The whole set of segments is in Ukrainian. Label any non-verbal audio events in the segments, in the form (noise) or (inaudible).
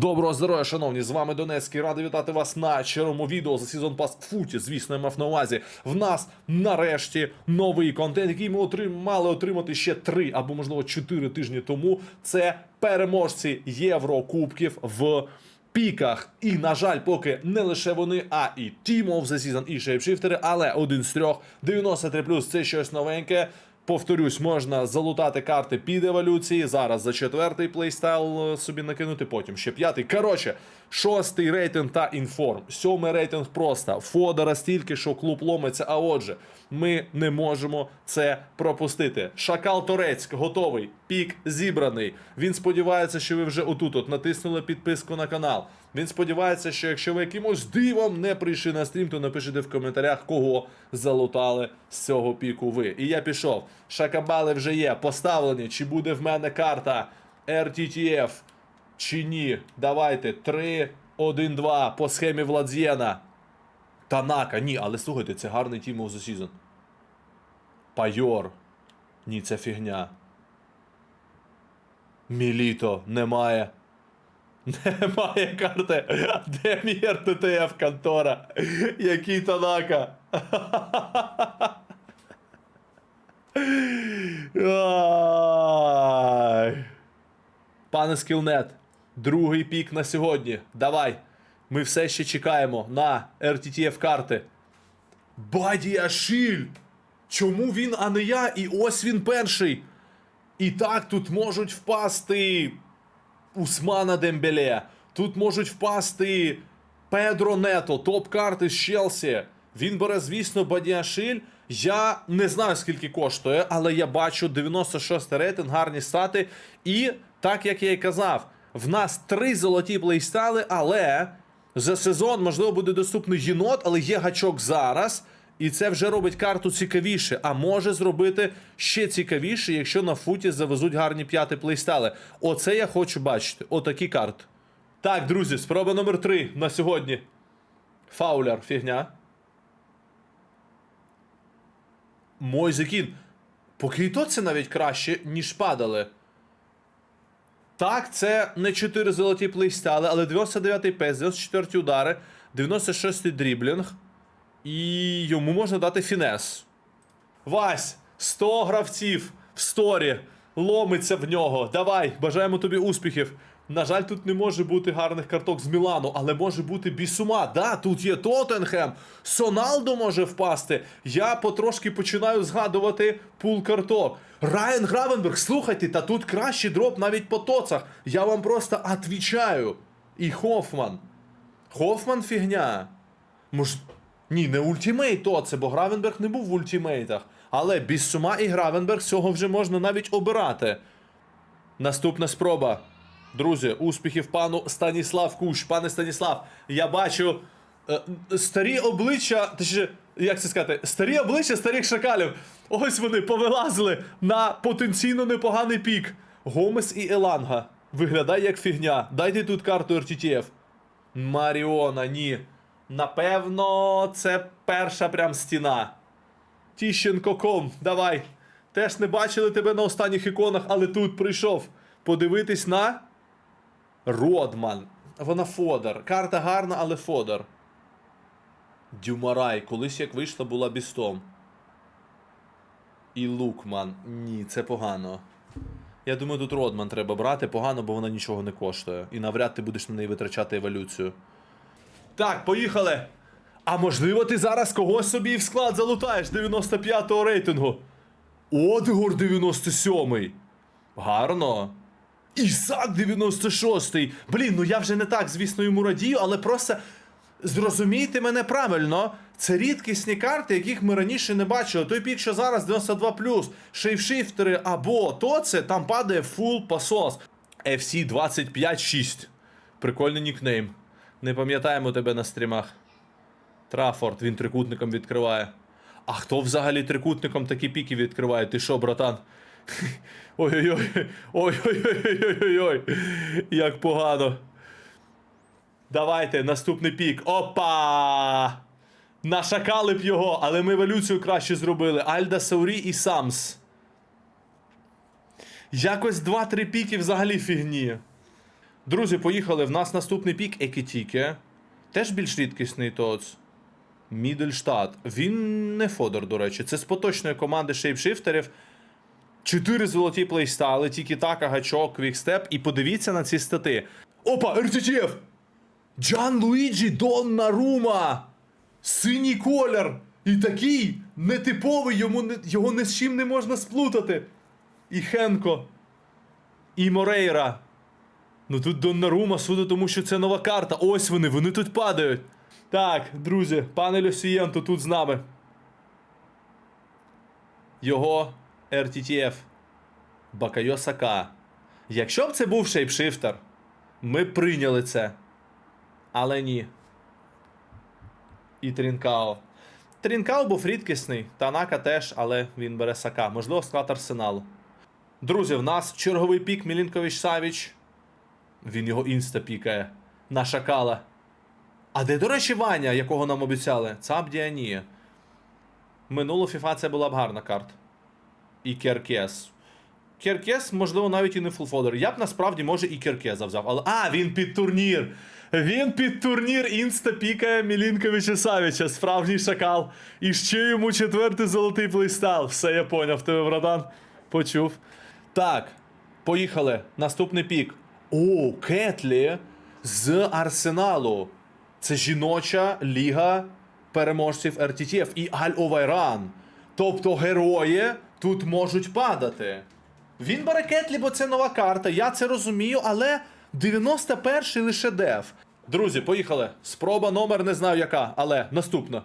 Доброго здоров'я, шановні! З вами Донецький. Радий вітати вас на червому відео за сезон пас футі. Звісно, я мав на увазі. В нас нарешті новий контент, який ми отрим... мали отримати ще три або можливо чотири тижні тому. Це переможці Єврокубків в піках. І, на жаль, поки не лише вони, а і Team of the і шейпшифтери, але один з трьох 93 це щось новеньке. Повторюсь, можна залутати карти під еволюції. Зараз за четвертий плейстайл е, собі накинути, потім ще п'ятий. Коротше, шостий рейтинг та інформ. Сьомий рейтинг просто. Фодора стільки, що клуб ломиться. А отже, ми не можемо це пропустити. Шакал Торецьк готовий. Пік зібраний. Він сподівається, що ви вже отут от натиснули підписку на канал. Він сподівається, що якщо ви якимось дивом не прийшли на стрім, то напишіть в коментарях, кого залутали з цього піку ви. І я пішов. Шакабали вже є, поставлені. Чи буде в мене карта RTTF, чи ні? Давайте. 3, 1, 2 по схемі Владзєна. Танака, ні, але слухайте, це гарний Team of the Season. Пайор. Ні, це фігня. Міліто немає. (laughs) Немає карти. Де мій РТТФ контора? Який Танака? (laughs) Пане Скілнет, другий пік на сьогодні. Давай. Ми все ще чекаємо на RTTF карти. Бадіашіль! Чому він, а не я? І ось він перший. І так тут можуть впасти Усмана Дембеле. Тут можуть впасти Педро Нето, топ-карти з Челсі. Він бере, звісно, Бадіашиль. Я не знаю, скільки коштує, але я бачу 96 рейтинг, гарні стати. І так як я і казав, в нас три золоті плейстайли, але за сезон, можливо, буде доступний єнот, але є гачок зараз. І це вже робить карту цікавіше, а може зробити ще цікавіше, якщо на футі завезуть гарні п'яти плейстайли. Оце я хочу бачити. Отакі карти. Так, друзі, спроба номер 3 на сьогодні. Фауляр, фігня. Мойзекін. Поки і то це навіть краще, ніж падали. Так, це не 4 золоті плейстали, але 99-й пес, 94 удари, 96-й дріблінг. І йому можна дати фінес. Вась, 100 гравців в сторі. Ломиться в нього. Давай, бажаємо тобі успіхів. На жаль, тут не може бути гарних карток з Мілану, але може бути Бісума. Да, тут є Тоттенхем. Соналдо може впасти. Я потрошки починаю згадувати пул карток. Райан Гравенберг, слухайте, та тут кращий дроп навіть по тоцах. Я вам просто отвічаю. І Хофман. Хофман фігня. Мож... Ні, не ультімейт то це, бо Гравенберг не був в ультімейтах. Але Біссума і Гравенберг цього вже можна навіть обирати. Наступна спроба. Друзі, успіхів пану Станіслав Кущ. Пане Станіслав, я бачу е, старі обличчя, точніше, як це сказати, старі обличчя старих шакалів. Ось вони повилазили на потенційно непоганий пік. Гомес і Еланга. Виглядає як фігня. Дайте тут карту RTTF. Маріона, ні. Напевно, це перша прям стіна. Тіщенко ком, давай. Теж не бачили тебе на останніх іконах, але тут прийшов подивитись на. Родман. Вона Фодор. Карта гарна, але Фодор. Дюмарай. Колись як вийшла, була бістом. І Лукман. Ні, це погано. Я думаю, тут Родман треба брати. Погано, бо вона нічого не коштує. І навряд ти будеш на неї витрачати еволюцію. Так, поїхали. А можливо, ти зараз когось собі в склад залутаєш 95-го рейтингу. Одгор 97-й. Гарно. Ісак 96-й. Блін, ну я вже не так, звісно, йому радію, але просто зрозумійте мене правильно. Це рідкісні карти, яких ми раніше не бачили. Той пік, що зараз 92 шейфшифтери або то це, там падає фул пасос. FC 25-6. Прикольний нікнейм. Не пам'ятаємо тебе на стрімах. Трафорд, він трикутником відкриває. А хто взагалі трикутником такі піки відкриває? Ти що, братан? (laughs) Ой-ой-ой. Ой-ой-ой-ой-ой-ой. Як погано. Давайте, наступний пік. Опа! Нашакали б його, але ми еволюцію краще зробили. Альда Саурі і Самс. Якось 2-3 піки взагалі фігні. Друзі, поїхали. В нас наступний пік Екітіке. Теж більш рідкісний тоц. Мідельштат. Він не Фодор, до речі. Це з поточної команди шейпшифтерів. Чотири золоті плейстайли, тільки така, гачок, квікстеп. І подивіться на ці стати. Опа, РТТФ! Джан Луїджі Доннарума! Синій колір! І такий нетиповий, йому не, його ні з чим не можна сплутати. І Хенко. І Морейра. Ну тут Доннарума суду, тому що це нова карта. Ось вони, вони тут падають. Так, друзі, пане Люсієнто тут з нами. Його RTTF. Бакайо Сака. Якщо б це був шейпшифтер, ми б прийняли це. Але ні. І Трінкао. Трінкао був рідкісний, Танака теж, але він бере Сака. Можливо, склад арсеналу. Друзі, в нас черговий пік Мілінкович Савіч. Він його інста пікає. На шакала. А де, до речі, Ваня, якого нам обіцяли? Цап Діанія. Минуло FIFA це була б гарна карта. І Керкес. Керкес, можливо, навіть і не фулфодер. Я б насправді, може, і Керкеза взяв. Але. А, він під турнір! Він під турнір інста пікає Мілінковича Савіча, справжній шакал. І ще йому четвертий золотий плейстайл. Все я поняв, тебе, братан. Почув. Так, поїхали. Наступний пік. О, Кетлі з Арсеналу. Це жіноча ліга переможців RTTF і Аль Овайран. Тобто герої тут можуть падати. Він бере Кетлі, бо це нова карта. Я це розумію, але 91-й лише деф. Друзі, поїхали. Спроба номер не знаю яка, але наступна.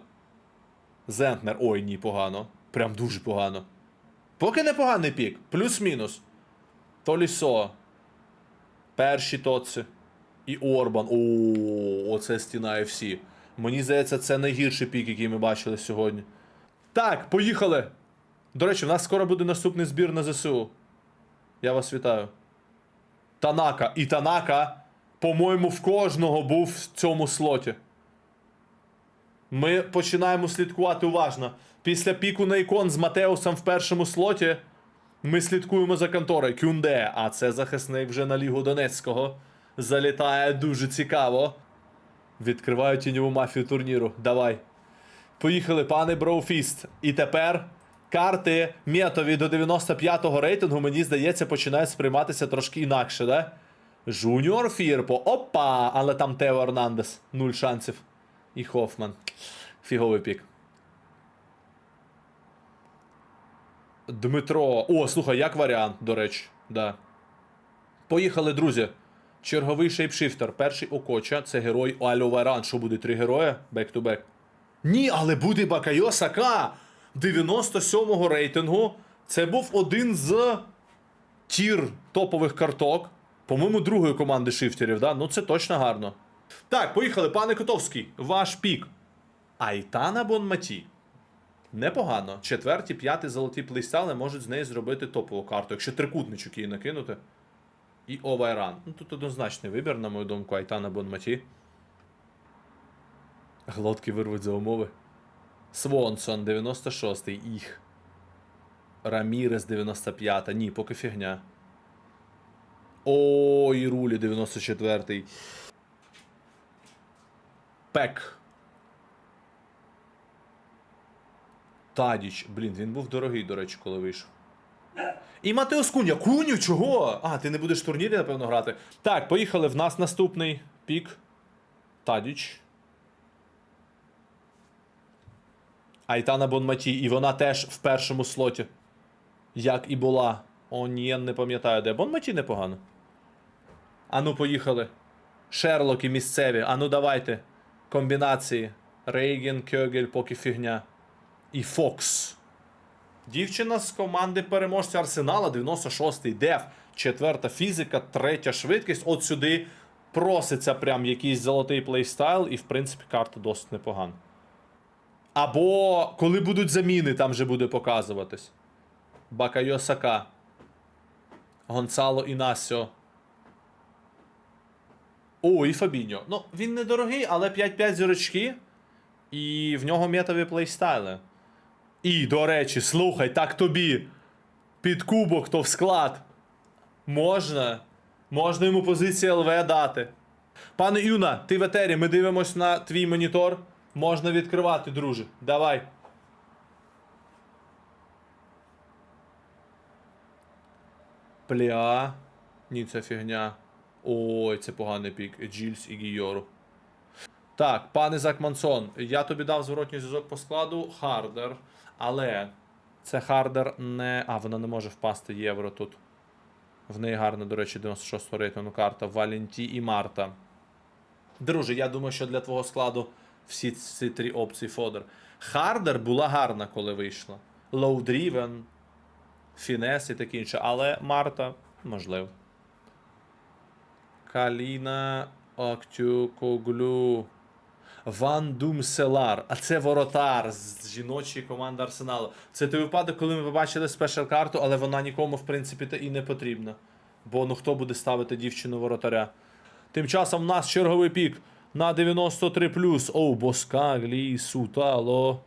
Зентнер. Ой, ні, погано. Прям дуже погано. Поки непоганий пік. Плюс-мінус. Толісо. Перші тоци. І Орбан. О, оце стіна FC. Мені здається, це найгірший пік, який ми бачили сьогодні. Так, поїхали. До речі, в нас скоро буде наступний збір на ЗСУ. Я вас вітаю. Танака. І Танака, по-моєму, в кожного був в цьому слоті. Ми починаємо слідкувати уважно. Після піку на ікон з Матеусом в першому слоті. Ми слідкуємо за конторою. Кюнде, а це захисник вже на Лігу Донецького. Залітає дуже цікаво. Відкриваю тіньову мафію турніру. Давай. Поїхали, пане Броуфіст. І тепер карти метові до 95-го рейтингу, мені здається, починають сприйматися трошки інакше, да? Жуніор Фірпо. Опа! Але там Тео Ернандес. Нуль шансів. І Хофман. Фіговий пік. Дмитро. О, слухай, як варіант, до речі. Да. Поїхали, друзі. Черговий шейпшифтер. Перший Окоча. Це герой Альо Вайран. Що буде три герої? Бек-ту-бек. Ні, але буде Бакайо Сака 97-го рейтингу. Це був один з тір топових карток. По-моєму, другої команди шифтерів, да? Ну це точно гарно. Так, поїхали, пане Котовський. Ваш пік. Айтана Бонматі. Непогано. Четверті, п'яті золоті плейстайли можуть з неї зробити топову карту, якщо трикутничок її накинути. І Овайран. Ну тут однозначний вибір, на мою думку, Айтана Бонматі. Глотки вирвуть за умови. Свонсон 96-й. Їх. Рамірес 95 Ні, поки фігня. О, і рулі 94-й. Пек. Тадіч. Блін, він був дорогий, до речі, коли вийшов. І Матеос Куня. Куню, чого? А, ти не будеш в турнірі, напевно, грати. Так, поїхали. В нас наступний пік. Тадіч. Айтана Бонматі, і вона теж в першому слоті. Як і була. О, ні, не пам'ятаю, де. Бонматі непогано. Ану, поїхали. Шерлоки місцеві. Ану, давайте. Комбінації. Рейген, Кьогель, поки фігня. І Фокс. Дівчина з команди переможця Арсенала, 96-й деф, четверта фізика, третя швидкість. От сюди проситься прям якийсь золотий плейстайл, і в принципі карта досить непогана. Або коли будуть заміни, там же буде показуватись. Бакайо Сака. Гонсало Інасіо. О, і Фабіньо. Ну, він недорогий, але 5-5 зірочки. І в нього метові плейстайли. І, до речі, слухай, так тобі. Під кубок то в склад. Можна Можна йому позиції ЛВ дати. Пане Юна, ти в етері, ми дивимось на твій монітор. Можна відкривати, друже. Давай. Пля. Ні, це фігня. Ой, це поганий пік. Джільс і Гійору. Так, пане Закмансон, я тобі дав зворотній зв'язок по складу. Хардер. Але це Хардер не. А, вона не може впасти євро тут. В неї гарна, до речі, 96 го рейтингу карта. Валенті і Марта. Друже, я думаю, що для твого складу всі ці три опції Фодер. Хардер була гарна, коли вийшла. Low Driven, Фінес і таке інше. Але Марта, можливо. Каліна Актюкоглю. Ван Дум Селар. А це воротар з жіночої команди Арсеналу. Це той випадок, коли ми побачили спешл карту, але вона нікому, в принципі, і не потрібна. Бо ну хто буде ставити дівчину воротаря? Тим часом в нас черговий пік на 93 Оу, Боскаглі, Сутало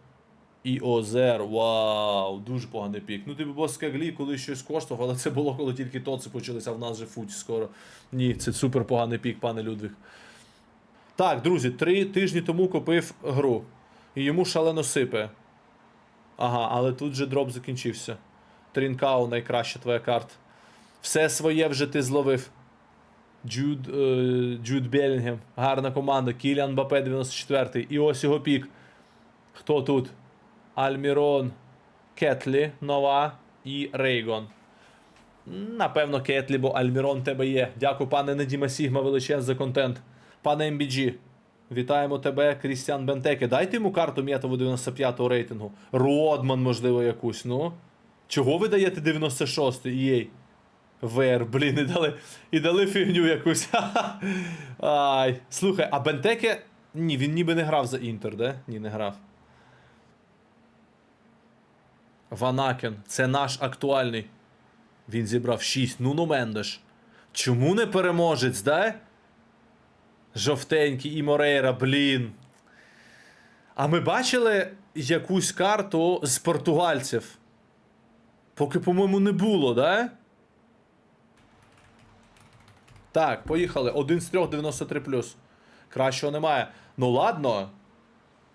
і Озер. Вау, дуже поганий пік. Ну, типу, Боскаглі коли щось коштував, але це було, коли тільки тоци почалися, в нас же футь скоро. Ні, це супер поганий пік, пане Людвиг. Так, друзі, три тижні тому купив гру. І йому шалено сипе. Ага, але тут же дроп закінчився. Трінкау найкраща твоя карта. Все своє вже ти зловив. Джуд, е, Джуд Белінгем. Гарна команда. Кіліан Бапе 94 І ось його пік. Хто тут? Альмірон, Кетлі, Нова і Рейгон. Напевно, Кетлі, бо Альмірон тебе є. Дякую, пане Недіма Сігма, величез за контент. Пане MBG, вітаємо тебе, Крістіан Бентеке. Дайте йому карту Мєтову 95-го рейтингу. Родман, можливо, якусь. Ну. Чого ви даєте 96-й? ВР, блін, і дали, і дали фігню якусь. (laughs) Ай. Слухай, а Бентеке. Ні, він ніби не грав за Інтер, де? Ні, не грав. Ванакен, це наш актуальний. Він зібрав 6. Нуно Мендеш. Чому не переможець, да? Жовтенький і Морейра, блін. А ми бачили якусь карту з португальців. Поки, по-моєму, не було, да? Так, поїхали. Один з трьох 93 Кращого немає. Ну ладно.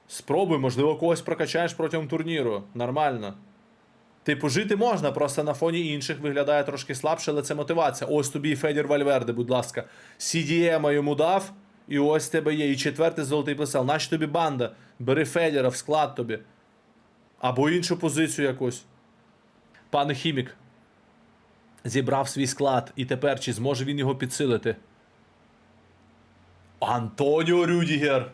Спробуй, можливо, когось прокачаєш протягом турніру. Нормально. Типу, жити можна, просто на фоні інших виглядає трошки слабше, але це мотивація. Ось тобі і Федір Вальверде, будь ласка. CDM йому дав, і ось тебе є. І четвертий золотий плесел. Нащо тобі банда? Бери Федіра в склад тобі. Або іншу позицію якусь. Пане Хімік. Зібрав свій склад, і тепер чи зможе він його підсилити? Антоніо Рюдігер.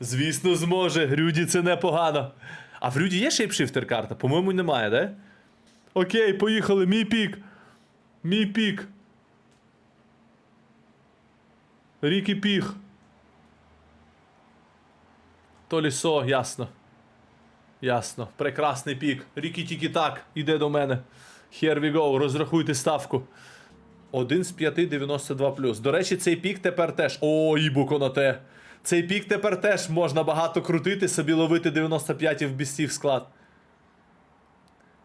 Звісно, зможе. Рюді це непогано. А в Рюді є шейпшифтер карта? По-моєму, немає, да? Окей, поїхали. Мій пік. Мій пік. Рікі піг. Толісо, ясно. Ясно. Прекрасний пік. Рікі тільки так. Іде до мене. Here we go. Розрахуйте ставку. Один з 5 92 До речі, цей пік тепер теж. О, Ібу Конате. Цей пік тепер теж можна багато крутити, собі ловити 95 в бістів склад.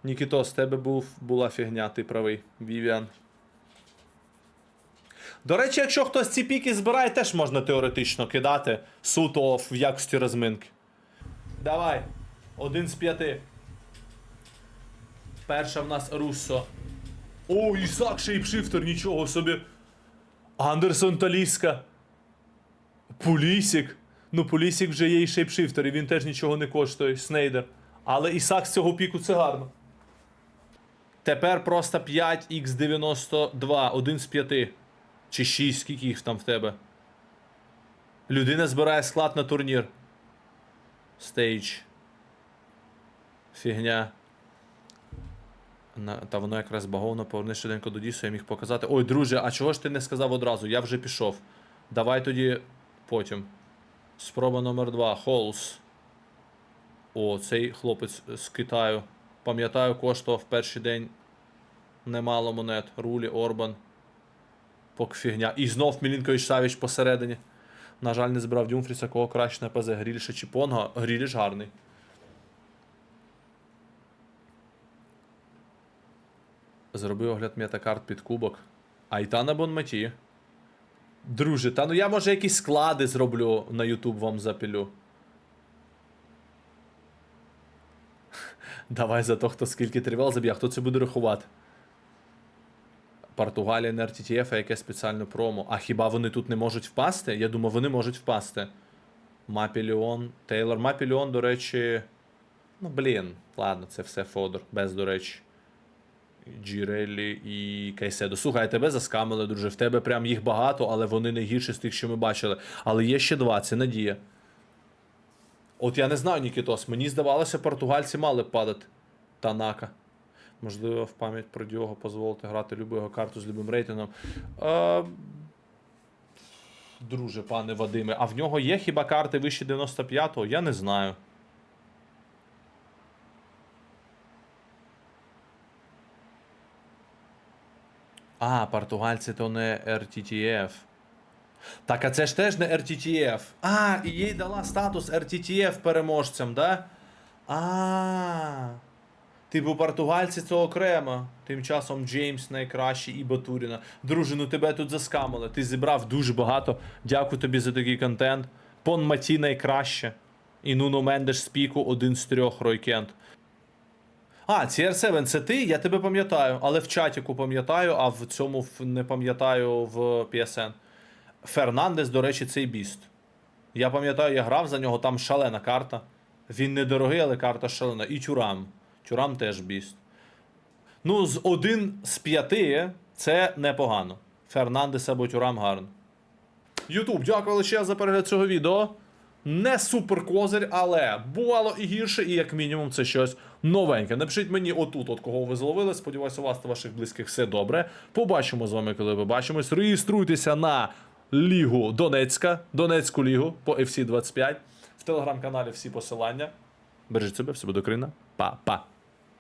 Нікіто, з тебе був, була фігня, ти правий. Вівіан. До речі, якщо хтось ці піки збирає, теж можна теоретично кидати суто в якості розминки. Давай. Один з п'яти. Перша в нас Руссо. О, Ісак шейпшифтер, нічого собі. Андерсон Таліска. Пулісік. Ну, Пулісік вже є і шейпшифтер, і він теж нічого не коштує. Снейдер. Але Ісак з цього піку це гарно. Тепер просто 5х92, один з 5. Чи 6, скільки їх там в тебе. Людина збирає склад на турнір. Стейдж. Фігня. Та воно якраз баговно, поверни швиденько до Дісу, я міг показати. Ой, друже, а чого ж ти не сказав одразу? Я вже пішов. Давай тоді потім. Спроба номер 2. Холс. О, цей хлопець з Китаю. Пам'ятаю, коштував перший день немало монет. Рулі, Орбан. Поки фігня. І знов Мілінкович Савіч посередині. На жаль, не збирав Дюмфріса, кого краще на ПЗ. Гріліша чи Понга. Гріліш гарний. Зробив огляд метакарт під кубок. Айтана Бонматі. Друже, та ну я може якісь склади зроблю на YouTube вам запілю. (laughs) Давай за то, хто скільки тривал заб'є, хто це буде рахувати? Португалія на RTTF, а яке спеціальне промо. А хіба вони тут не можуть впасти? Я думаю, вони можуть впасти. Мапіліон, Тейлор Мапіліон, до речі. Ну, блін, ладно, це все Фодор, без, до речі. Джірелі і Кайседо. Слухай, тебе заскамили, друже. В тебе прям їх багато, але вони не гірші з тих, що ми бачили. Але є ще два, це надія. От я не знаю, Нікітос. Мені здавалося, португальці мали падати. Танака. Можливо, в пам'ять про Діого дозволити грати любу його карту з любим рейтингом. Е, друже, пане Вадиме, а в нього є хіба карти вище 95-го? Я не знаю. А, португальці то не RTTF. Так, а це ж теж не RTTF. А, і їй дала статус RTTF переможцям, да? А. Типу, португальці це окремо. Тим часом Джеймс найкращий і Батуріна. Друже, ну тебе тут заскамили. Ти зібрав дуже багато. Дякую тобі за такий контент. Пон Маті найкраще. І Нуно Мендеш з піку один з трьох Ройкент. А, CR7 це ти? Я тебе пам'ятаю, але в чатіку пам'ятаю, а в цьому не пам'ятаю в PSN. Фернандес, до речі, цей біст. Я пам'ятаю, я грав за нього, там шалена карта. Він недорогий, але карта шалена. І Тюрам. Тюрам теж біст. Ну, з один з п'яти це непогано. Фернандес або Тюрам гарно. Ютуб, дякую лише за перегляд цього відео. Не супер козир, але бувало і гірше, і як мінімум це щось новеньке. Напишіть мені отут, от кого ви зловили. Сподіваюся, у вас та ваших близьких все добре. Побачимо з вами, коли побачимось. Реєструйтеся на Лігу Донецька, Донецьку лігу по FC 25. В телеграм-каналі всі посилання. Бережіть себе, все буде Україна. Па-па.